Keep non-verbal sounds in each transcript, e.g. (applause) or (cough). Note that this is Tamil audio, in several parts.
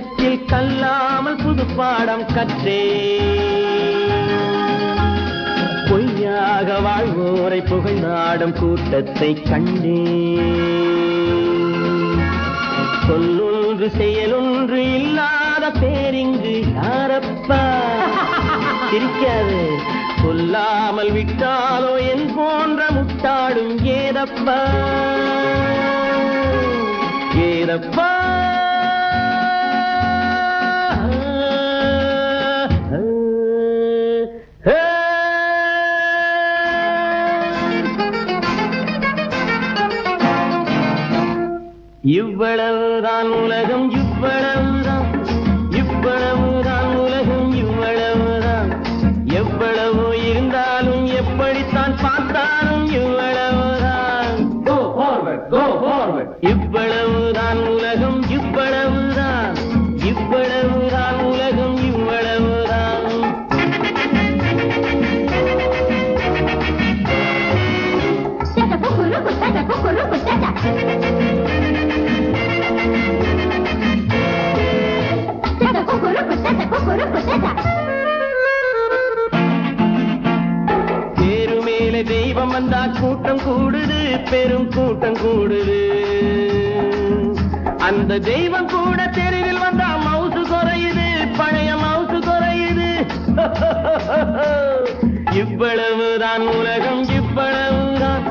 உலகத்தில் கல்லாமல் புது பாடம் கற்றே. பொய்யாக வாழ்வோரை புகழ்ந்தாடும் கூட்டத்தை கண்டே. சொல்லொன்று செயலொன்று இல்லாத பேரிங்கு யாரப்பா? சிரிக்காது. சொல்லாமல் விட்டாலோ என் போன்ற முட்டாடும் ஏதப்பா? ஏதப்பா? இவ்வளவுதான் உலகம் இவ்வளவு தெய்வம் வந்தா கூட்டம் கூடுது பெரும் கூட்டம் கூடுது. அந்த தெய்வம் கூட தெருவில் வந்தா மவுசு குறையுது பழைய மவுசு குறையுது. இவ்வளவுதான் உலகம் இவ்வளவுதான்.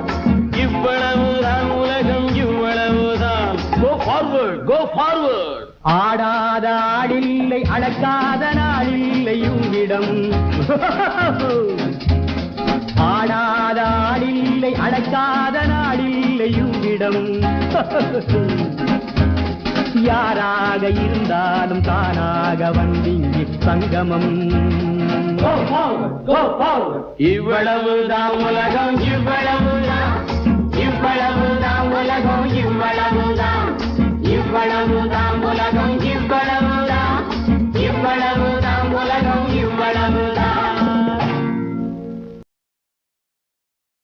இவ்வளவுதான் உலகம் இவ்வளவுதான். கோ ஃபார்வர்ட் கோ ஃபார்வர்ட் ஆடாத ஆடில்லை அடக்காத நாளில்லை உன்னிடம் (laughs) ஆடாத ஆடில்லை அடக்காத நாளில்லை உன்னிடம் யாராக இருந்தாலும் தானாக வந்திங்கி சங்கமம். இவ்வளவுதான் உலகம் இவ்வளவு